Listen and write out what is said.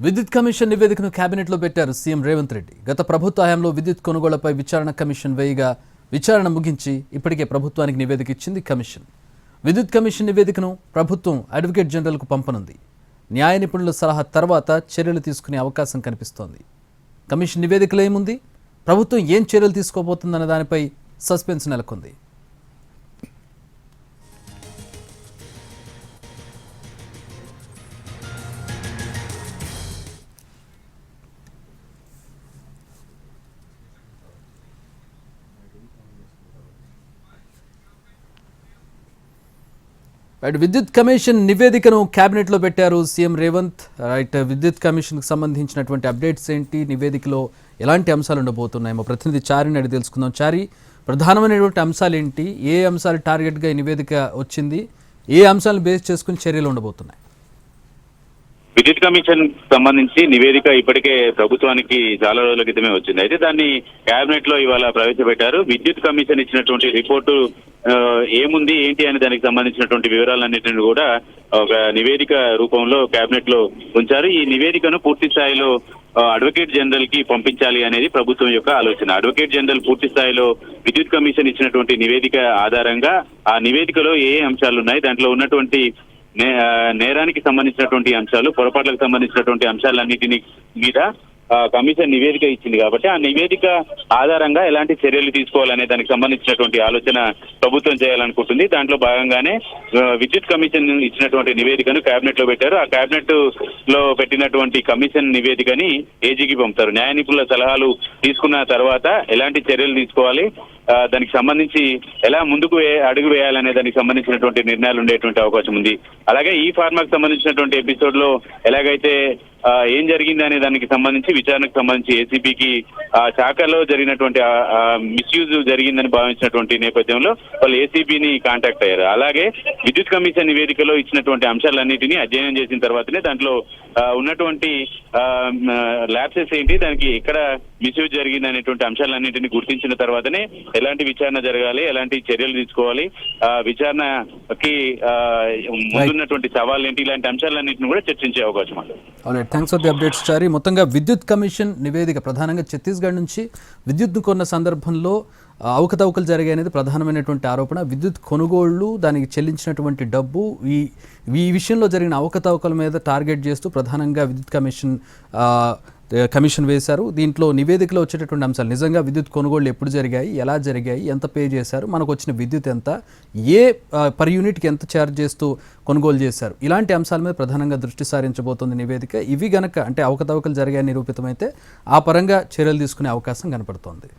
విద్యుత్ కమిషన్ నివేదికను కేబినెట్లో పెట్టారు సీఎం రేవంత్ రెడ్డి. గత ప్రభుత్వ హయాంలో విద్యుత్ కొనుగోళ్ళపై విచారణ కమిషన్ వేయగా విచారణ ముగించి ఇప్పటికే ప్రభుత్వానికి నివేదిక ఇచ్చింది కమిషన్. విద్యుత్ కమిషన్ నివేదికను ప్రభుత్వం అడ్వకేట్ జనరల్కు పంపనుంది. న్యాయ నిపుణుల సలహా తర్వాత చర్యలు తీసుకునే అవకాశం కనిపిస్తోంది. కమిషన్ నివేదికలో ఏముంది? ప్రభుత్వం ఏం చర్యలు తీసుకోబోతుందన్న దానిపై సస్పెన్స్ నెలకొంది. రైట్ విద్యుత్ కమిషన్ నివేదికను క్యాబినెట్లో పెట్టారు సీఎం రేవంత్. రైట్ విద్యుత్ కమిషన్కి సంబంధించినటువంటి అప్డేట్స్ ఏంటి? నివేదికలో ఎలాంటి అంశాలు ఉండబోతున్నాయి మా ప్రతినిధి చారిని అడిగి తెలుసుకుందాం. చారి ప్రధానమైనటువంటి అంశాలు ఏంటి? ఏ అంశాలు టార్గెట్గా ఈ నివేదిక వచ్చింది? ఏ అంశాలను బేస్ చేసుకుని చర్యలు ఉండబోతున్నాయి? విద్యుత్ కమిషన్ సంబంధించి నివేదిక ఇప్పటికే ప్రభుత్వానికి చాలా రోజుల క్రితమే వచ్చింది. అయితే దాన్ని కేబినెట్లో ఇవాళ ప్రవేశపెట్టారు. విద్యుత్ కమిషన్ ఇచ్చినటువంటి రిపోర్టు ఏముంది ఏంటి అనే దానికి సంబంధించినటువంటి వివరాలన్నింటిని కూడా ఒక నివేదిక రూపంలో కేబినెట్లో ఉంచారు. ఈ నివేదికను పూర్తి స్థాయిలో అడ్వకేట్ జనరల్కి పంపించాలి అనేది ప్రభుత్వం యొక్క ఆలోచన. అడ్వకేట్ జనరల్ పూర్తి స్థాయిలో విద్యుత్ కమిషన్ ఇచ్చినటువంటి నివేదిక ఆధారంగా ఆ నివేదికలో ఏ అంశాలు ఉన్నాయి దాంట్లో ఉన్నటువంటి నేరానికి సంబంధించినటువంటి అంశాలు పొరపాట్లకు సంబంధించినటువంటి అంశాలన్నిటిని మీద కమిషన్ నివేదిక ఇచ్చింది కాబట్టి ఆ నివేదిక ఆధారంగా ఎలాంటి చర్యలు తీసుకోవాలనే దానికి సంబంధించినటువంటి ఆలోచన ప్రభుత్వం చేయాలనుకుంటుంది. దాంట్లో భాగంగానే విద్యుత్ కమిషన్ ఇచ్చినటువంటి నివేదికను కేబినెట్లో పెట్టారు. ఆ కేబినెట్లో పెట్టినటువంటి కమిషన్ నివేదికని ఏజీకి పంపుతారు. న్యాయ నిపుణుల సలహాలు తీసుకున్న తర్వాత ఎలాంటి చర్యలు తీసుకోవాలి? దానికి సంబంధించి ఎలా ముందుకు అడుగు వేయాలనే దానికి సంబంధించినటువంటి నిర్ణయాలు ఉండేటువంటి అవకాశం ఉంది. అలాగే ఈ ఫార్మాకి సంబంధించినటువంటి ఎపిసోడ్లో ఎలాగైతే ఏం జరిగింది అనే దానికి సంబంధించి విచారణకు సంబంధించి ఏసీబీకి శాఖలో జరిగినటువంటి మిస్యూజ్ జరిగిందని భావించినటువంటి నేపథ్యంలో వాళ్ళు ఏసీబీని కాంటాక్ట్ అయ్యారు. అలాగే విద్యుత్ కమిషన్ నివేదికలో ఇచ్చినటువంటి అంశాలన్నింటినీ అధ్యయనం చేసిన తర్వాతనే దాంట్లో ఉన్నటువంటి ల్యాబ్సెస్ ఏంటి దానికి ఎక్కడ మిస్యూజ్ జరిగింది అనేటువంటి అంశాలన్నింటినీ గుర్తించిన తర్వాతనే ఎలాంటి విచారణ జరగాలి ఎలాంటి చర్యలు తీసుకోవాలి ఆ, విచారణకి ముందున్నటువంటి సవాళ్ళు ఏంటి ఇలాంటి అంశాలన్నింటిని కూడా చర్చించే అవకాశం ఉంది. Thanks for the updates Chari మొత్తంగా విద్యుత్ కమిషన్ నివేదిక ప్రధానంగా ఛత్తీస్గఢ్ నుంచి విద్యుత్ను కొన్న సందర్భంలో అవకతవకలు జరిగాయి అనేది ప్రధానమైనటువంటి ఆరోపణ. విద్యుత్ కొనుగోళ్ళు దానికి చెల్లించినటువంటి డబ్బు ఈ ఈ విషయంలో జరిగిన అవకతవకల మీద టార్గెట్ చేస్తూ ప్రధానంగా విద్యుత్ కమిషన్ ఆ, కమిషన్ వేశారు. దీంట్లో నివేదికలో వచ్చేటటువంటి అంశాలు. నిజంగా విద్యుత్ కొనుగోళ్ళు ఎప్పుడు జరిగాయి? ఎలా జరిగాయి? ఎంత పే చేశారు? మనకు వచ్చిన విద్యుత్ ఎంత? ఏ పర్ యూనిట్కి ఎంత ఛార్జ్ చేస్తూ కొనుగోలు చేశారు? ఇలాంటి అంశాల మీద ప్రధానంగా దృష్టి సారించబోతోంది నివేదిక. ఇవి గనక అంటే అవకతవకలు జరిగాయని నిరూపితమైతే ఆ పరంగా చర్యలు తీసుకునే అవకాశం కనపడుతోంది.